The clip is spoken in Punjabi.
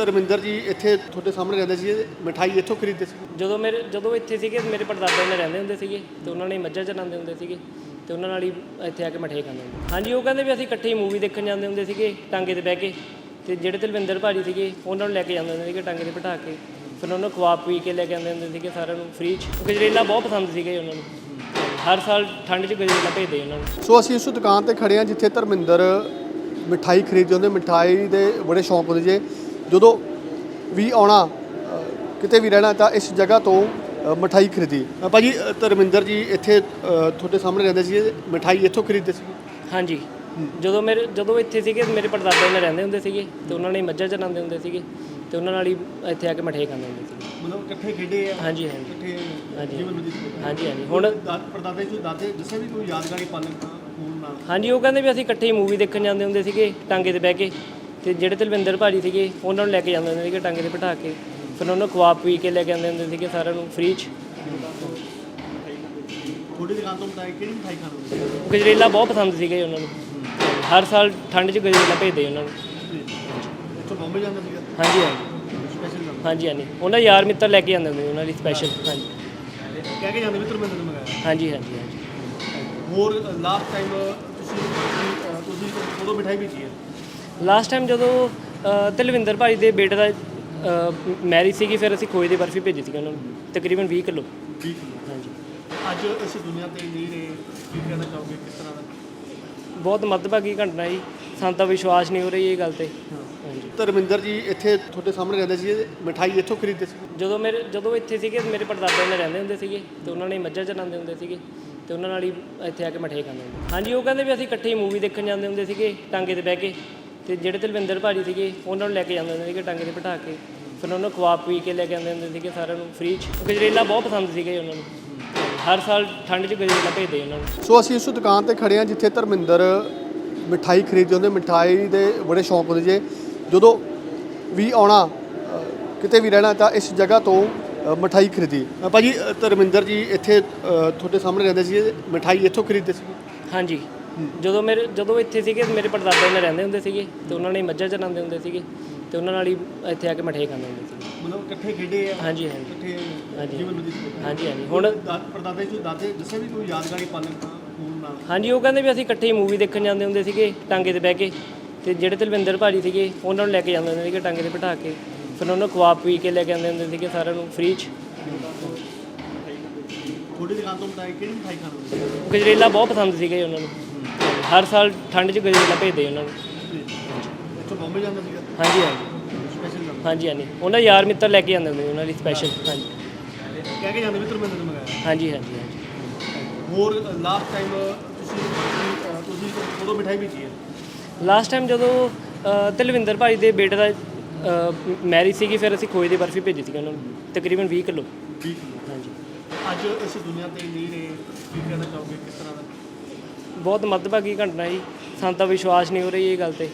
ਧਰਮਿੰਦਰ ਜੀ ਇੱਥੇ ਤੁਹਾਡੇ ਸਾਹਮਣੇ ਰਹਿੰਦੇ ਸੀ ਮਠਾਈ ਇੱਥੋਂ ਖਰੀਦਦੇ ਸੀ? ਜਦੋਂ ਮੇਰੇ ਜਦੋਂ ਇੱਥੇ ਸੀਗੇ ਮੇਰੇ ਪੜਦਾਦੇ ਨੇ ਰਹਿੰਦੇ ਹੁੰਦੇ ਸੀਗੇ ਤੇ ਉਹਨਾਂ ਨੇ ਮੱਝਾਂ ਚਰਾਉਂਦੇ ਹੁੰਦੇ ਸੀਗੇ ਤੇ ਉਹਨਾਂ ਨਾਲ ਹੀ ਇੱਥੇ ਆ ਕੇ ਮਠੇ ਖਾਂਦੇ ਹੁੰਦੇ ਹਾਂਜੀ ਉਹ ਕਹਿੰਦੇ ਵੀ ਅਸੀਂ ਇਕੱਠੇ ਮੂਵੀ ਦੇਖਣ ਜਾਂਦੇ ਹੁੰਦੇ ਸੀਗੇ ਟਾਂਗੇ ਤੇ ਬਹਿ ਕੇ ਤੇ ਜਿਹੜੇ ਤਲਵਿੰਦਰ ਭਾਜੀ ਸੀਗੇ ਉਹਨਾਂ ਨੂੰ ਲੈ ਕੇ ਜਾਂਦੇ ਹੁੰਦੇ ਸੀਗੇ ਟਾਂਗੇ ਤੇ ਬਿਠਾ ਕੇ। ਫਿਰ ਉਹਨਾਂ ਨੂੰ ਖਵਾ ਪੀ ਕੇ ਲੈ ਕੇ ਆਉਂਦੇ ਹੁੰਦੇ ਸੀਗੇ ਸਾਰਿਆਂ ਨੂੰ ਫ੍ਰੀ ਚ। ਗਜਰੇਲਾ ਬਹੁਤ ਪਸੰਦ ਸੀਗੇ ਉਹਨਾਂ ਨੂੰ। ਹਰ ਸਾਲ ਠੰਡ 'ਚ ਗਜਰੇਲਾ ਭੇਜਦੇ ਉਹਨਾਂ ਨੂੰ। ਸੋ ਅਸੀਂ ਉਸ ਦੁਕਾਨ ਤੇ ਖੜੇ ਹਾਂ ਜਿੱਥੇ ਧਰਮਿੰਦਰ ਮਿਠਾਈ ਖਰੀਦਦੇ ਹੁੰਦੇ ਮਿਠਾਈ ਦੇ ਬੜੇ ਸ਼ੌਂਕ ਹੁੰਦੇ ਜੇ ਜਦੋਂ ਵੀ ਆਉਣਾ ਕਿਤੇ ਵੀ ਰਹਿਣਾ ਤਾਂ ਇਸ ਜਗ੍ਹਾ ਤੋਂ ਮਿਠਾਈ ਖਰੀਦੀ। ਭਾਜੀ ਧਰਮਿੰਦਰ ਜੀ ਇੱਥੇ ਤੁਹਾਡੇ ਸਾਹਮਣੇ ਰਹਿੰਦੇ ਸੀ ਮਿਠਾਈ ਇੱਥੋਂ ਖਰੀਦਦੇ ਸੀ ਹਾਂਜੀ। ਜਦੋਂ ਮੇਰੇ ਜਦੋਂ ਇੱਥੇ ਸੀਗੇ ਮੇਰੇ ਪੜਦਾਦੇ ਨੇ ਰਹਿੰਦੇ ਹੁੰਦੇ ਸੀਗੇ ਤੇ ਉਹਨਾਂ ਨੇ ਮੱਝਾਂ ਚਰਾਉਂਦੇ ਹੁੰਦੇ ਸੀਗੇ ਤੇ ਉਹਨਾਂ ਨਾਲ ਹੀ ਇੱਥੇ ਆ ਕੇ ਮਠੇ ਖਾਂਦੇ ਹੁੰਦੇ ਸੀਗੇ। ਮਤਲਬ ਇਕੱਠੇ ਖੇਡੇ ਆ? ਹਾਂਜੀ ਹਾਂਜੀ। ਇਕੱਠੇ ਹਾਂਜੀ। ਜੀਵਨ ਬਤੀਤ। ਹਾਂਜੀ ਹਾਂਜੀ। ਹੁਣ ਪਰਦਾਦੇ ਚ ਦਾਦੇ ਦੱਸਿਆ ਵੀ ਕੋਈ ਯਾਦਗਾਰੀ ਪਲ ਨਾਲ? ਹਾਂਜੀ ਉਹ ਕਹਿੰਦੇ ਵੀ ਅਸੀਂ ਇਕੱਠੇ ਹੀ ਮੂਵੀ ਦੇਖਣ ਜਾਂਦੇ ਹੁੰਦੇ ਸੀਗੇ ਟਾਂਗੇ ਤੇ ਬਹਿ ਕੇ। ਤੇ ਜਿਹੜੇ ਤਲਵਿੰਦਰ ਭਾਜੀ ਸੀਗੇ ਉਹਨਾਂ ਨੂੰ ਲੈ ਕੇ ਜਾਂਦੇ ਹੁੰਦੇ ਸੀਗੇ ਟਾਂਗੇ ਤੇ ਬਿਠਾ ਕੇ। ਫਿਰ ਉਹਨਾਂ ਨੂੰ ਖਵਾ ਪੀ ਕੇ ਲੈ ਕੇ ਆਉਂਦੇ ਹੁੰਦੇ ਸੀਗੇ ਸਾਰਿਆਂ ਨੂੰ ਫ੍ਰੀ ਚ। ਥੋੜੀ ਦੁਕਾਨ ਤੋਂ ਮਿਠਾਈ ਕਿਹੜੀ ਮਿਠਾਈ ਖਾਣ ਨੂੰ? ਗਜਰੇਲਾ ਬਹੁਤ ਪਸੰਦ ਸੀਗੇ ਉਹਨਾਂ ਨੂੰ। ਹਰ ਸਾਲ ਠੰਡ 'ਚ ਗਜਰੇਲਾ ਭੇਜਦੇ ਉਹਨਾਂ ਨੂੰ। ਇੱਥੋਂ ਬੰਬੇ ਜਾਂਦਾ ਸੀਗਾ? ਹਾਂਜੀ ਹਾਂਜੀ। ਸਪੈਸ਼ਲ ਹਾਂਜੀ ਹਾਂਜੀ। ਉਹਨਾਂ ਯਾਰ ਮਿੱਤਰ ਲੈ ਕੇ ਜਾਂਦੇ ਹੁੰਦੇ ਉਹਨਾਂ ਲਈ ਸਪੈਸ਼ਲ ਹਾਂਜੀ। ਕਹਿ ਕੇ ਜਾਂਦੇ ਵੀ ਧਰਮਿੰਦਰ ਨੇ ਮੰਗਾਇਆ? ਹਾਂਜੀ ਹਾਂਜੀ ਹਾਂਜੀ। ਹੋਰ ਲਾਸਟ ਟਾਈਮ ਤੁਸੀਂ ਤੁਸੀਂ ਉਦੋਂ ਮਿਠਾਈ ਵੇਚੀ ਹੈ। ਲਾਸਟ ਟਾਈਮ ਜਦੋਂ ਤਲਵਿੰਦਰ ਭਾਜੀ ਦੇ ਬੇਟੇ ਦਾ ਮੈਰਿਜ ਸੀਗੀ ਫਿਰ ਅਸੀਂ ਖੋਏ ਦੀ ਬਰਫੀ ਭੇਜੀ ਸੀ ਉਹਨਾਂ ਨੂੰ ਤਕਰੀਬਨ 20 ਕਿਲੋ। ਠੀਕ ਹਾਂਜੀ। ਅੱਜ ਇਸ ਦੁਨੀਆ ਤੇ ਨਹੀਂ ਰਹੇ ਕੀ ਕਹਿਣਾ ਚਾਹੋਗੇ ਕਿਸ ਤਰ੍ਹਾਂ ਦਾ? ਬਹੁਤ ਮੱਦਭਾਗੀ ਘਟਨਾ ਜੀ ਸਾਨੂੰ ਤਾਂ ਵਿਸ਼ਵਾਸ ਨਹੀਂ ਹੋ ਰਹੀ ਇਹ ਗੱਲ ਤੇ। ਧਰਮਿੰਦਰ ਜੀ ਇੱਥੇ ਤੁਹਾਡੇ ਸਾਹਮਣੇ ਰਹਿੰਦੇ ਸੀ ਮਿਠਾਈ ਇੱਥੋਂ ਖਰੀਦਦੇ ਸੀ? ਜਦੋਂ ਮੇਰੇ ਜਦੋਂ ਇੱਥੇ ਸੀਗੇ ਮੇਰੇ ਪੜਦਾਦੇ ਨੇ ਰਹਿੰਦੇ ਹੁੰਦੇ ਸੀਗੇ ਤੇ ਉਹਨਾਂ ਨੇ ਮੱਝਾਂ ਚਰਾਉਂਦੇ ਹੁੰਦੇ ਸੀਗੇ ਤੇ ਉਹਨਾਂ ਨਾਲ ਹੀ ਇੱਥੇ ਆ ਕੇ ਮਠੇ ਖਾਂਦੇ ਹੁੰਦੇ ਹਾਂਜੀ ਉਹ ਕਹਿੰਦੇ ਵੀ ਅਸੀਂ ਇਕੱਠੇ ਹੀ ਮੂਵੀ ਦੇਖਣ ਜਾਂਦੇ ਹੁੰਦੇ ਸੀਗੇ ਟਾਂਗੇ ਤੇ ਬਹਿ ਕੇ। ਤੇ ਜਿਹੜੇ ਤਲਵਿੰਦਰ ਭਾਜੀ ਸੀਗੇ ਉਹਨਾਂ ਨੂੰ ਲੈ ਕੇ ਜਾਂਦੇ ਹੁੰਦੇ ਸੀਗੇ ਟਾਂਗੇ ਤੇ ਬਿਠਾ ਕੇ। ਫਿਰ ਉਹਨਾਂ ਨੂੰ ਖਵਾ ਪੀ ਕੇ ਲੈ ਕੇ ਆਉਂਦੇ ਹੁੰਦੇ ਸੀਗੇ ਸਾਰਿਆਂ ਨੂੰ ਫ੍ਰੀ ਚ। ਗਜਰੇਲਾ ਬਹੁਤ ਪਸੰਦ ਸੀਗੇ ਉਹਨਾਂ ਨੂੰ। ਹਰ ਸਾਲ ਠੰਡ 'ਚ ਗਜਰੇਲਾ ਭੇਜਦੇ ਉਹਨਾਂ ਨੂੰ। ਸੋ ਅਸੀਂ ਉਸ ਦੁਕਾਨ ਤੇ ਖੜੇ ਹਾਂ ਜਿੱਥੇ ਧਰਮਿੰਦਰ ਮਿਠਾਈ ਖਰੀਦਦੇ ਹੁੰਦੇ ਮਿਠਾਈ ਦੇ ਬੜੇ ਸ਼ੌਂਕ ਹੁੰਦੇ ਜੇ। ਜਦੋਂ ਵੀ ਆਉਣਾ ਕਿਤੇ ਵੀ ਰਹਿਣਾ ਤਾਂ ਇਸ ਜਗ੍ਹਾ ਤੋਂ ਮਿਠਾਈ ਖਰੀਦੀ। ਭਾਜੀ ਧਰਮਿੰਦਰ ਜੀ ਇੱਥੇ ਤੁਹਾਡੇ ਸਾਹਮਣੇ ਰਹਿੰਦੇ ਸੀ ਮਿਠਾਈ ਇੱਥੋਂ ਖਰੀਦਦੇ ਸੀ? ਹਾਂਜੀ। ਜਦੋਂ ਮੇਰੇ ਜਦੋਂ ਇੱਥੇ ਸੀਗੇ ਮੇਰੇ ਪੜਦਾਦੇ ਨੇ ਰਹਿੰਦੇ ਹੁੰਦੇ ਸੀਗੇ ਤੇ ਉਹਨਾਂ ਨੇ ਮੱਝਾਂ ਚਰਾਉਂਦੇ ਹੁੰਦੇ ਸੀਗੇ ਤੇ ਉਹਨਾਂ ਨਾਲ ਹੀ ਇੱਥੇ ਆ ਕੇ ਮਠੇ ਖਾਂਦੇ ਹੁੰਦੇ ਸੀਗੇ। ਮਤਲਬ ਇਕੱਠੇ ਖੇਡੇ ਆ? ਹਾਂਜੀ ਹਾਂਜੀ। ਇਕੱਠੇ ਹਾਂਜੀ। ਜੀਵਨ ਬਤੀਤ। ਹਾਂਜੀ ਹਾਂਜੀ। ਹੁਣ ਪਰਦਾਦੇ ਚ ਦਾਦੇ ਦੱਸਿਆ ਵੀ ਕੋਈ ਯਾਦਗਾਰੀ ਪਲ ਫੋਨ ਨਾਲ? ਹਾਂਜੀ ਉਹ ਕਹਿੰਦੇ ਵੀ ਅਸੀਂ ਇਕੱਠੇ ਮੂਵੀ ਦੇਖਣ ਜਾਂਦੇ ਹੁੰਦੇ ਸੀਗੇ ਟਾਂਗੇ ਤੇ ਬਹਿ ਕੇ। ਤੇ ਜਿਹੜੇ ਤਲਵਿੰਦਰ ਭਾਜੀ ਸੀਗੇ ਉਹਨਾਂ ਨੂੰ ਲੈ ਕੇ ਜਾਂਦੇ ਹੁੰਦੇ ਸੀਗੇ ਟਾਂਗੇ ਤੇ ਬਿਠਾ ਕੇ। ਫਿਰ ਉਹਨਾਂ ਨੂੰ ਖਵਾ ਪੀ ਕੇ ਲੈ ਕੇ ਆਉਂਦੇ ਹੁੰਦੇ ਸੀਗੇ ਸਾਰਿਆਂ ਨੂੰ ਫ੍ਰੀ ਚ ਥੋੜੀ ਦੁਕਾਨ ਤੋਂ ਮਿਠਾਈ ਕਿਹੜੀ ਮਿਠਾਈ ਖਾਣ ਗਜਰੇਲਾ ਬਹੁਤ ਪਸੰਦ ਸੀਗੇ ਉਹਨਾਂ ਨੂੰ। ਹਰ ਸਾਲ ਠੰਡ 'ਚ ਗਜਰੇਲਾ ਭੇਜਦੇ ਉਹਨਾਂ ਨੂੰ। ਇੱਥੋਂ ਬੰਬੇ ਜਾਂਦਾ ਸੀਗਾ? ਹਾਂਜੀ ਹਾਂਜੀ। ਸਪੈਸ਼ਲ ਜਾਂਦਾ ਹਾਂਜੀ ਹਾਂਜੀ। ਉਹਨਾਂ ਯਾਰ ਮਿੱਤਰ ਲੈ ਕੇ ਜਾਂਦੇ ਹੁੰਦੇ ਸੀ ਉਹਨਾਂ ਲਈ ਸਪੈਸ਼ਲ ਹਾਂਜੀ। ਕਹਿ ਕੇ ਜਾਂਦੇ ਵੀ ਧਰਮਿੰਦਰ ਨੇ ਮੰਗਾਇਆ? ਹਾਂਜੀ ਹਾਂਜੀ ਹਾਂਜੀ। ਹੋਰ ਲਾਸਟ ਟਾਈਮ ਤੁਸੀਂ ਅਹ, ਤੁਸੀਂ ਉਦੋਂ ਮਿਠਾਈ ਵੇਚੀ ਹੈ ਲਾਸਟ ਟਾਈਮ ਜਦੋਂ ਅ, ਤਲਵਿੰਦਰ ਭਾਜੀ ਦੇ ਬੇਟੇ ਦਾ ਮੈਰਿਜ ਸੀਗੀ ਫਿਰ ਅਸੀਂ ਖੋਏ ਦੀ ਬਰਫੀ ਭੇਜੀ ਸੀ ਉਹਨਾਂ ਨੂੰ ਤਕਰੀਬਨ 20 ਕਿਲੋ। ਠੀਕ ਹਾਂਜੀ। ਅੱਜ ਇਸ ਦੁਨੀਆ ਤੇ ਨਹੀਂ ਰਹੇ ਕੀ ਕਹਿਣਾ ਚਾਹੋਗੇ ਕਿਸ ਤਰ੍ਹਾਂ ਦਾ? ਬਹੁਤ ਮੱਦਭਾਗੀ ਘਟਨਾ ਜੀ। ਸਾਨੂੰ ਤਾਂ ਵਿਸ਼ਵਾਸ ਨਹੀਂ ਹੋ ਰਹੀ ਇਹ ਗੱਲ ਤੇ।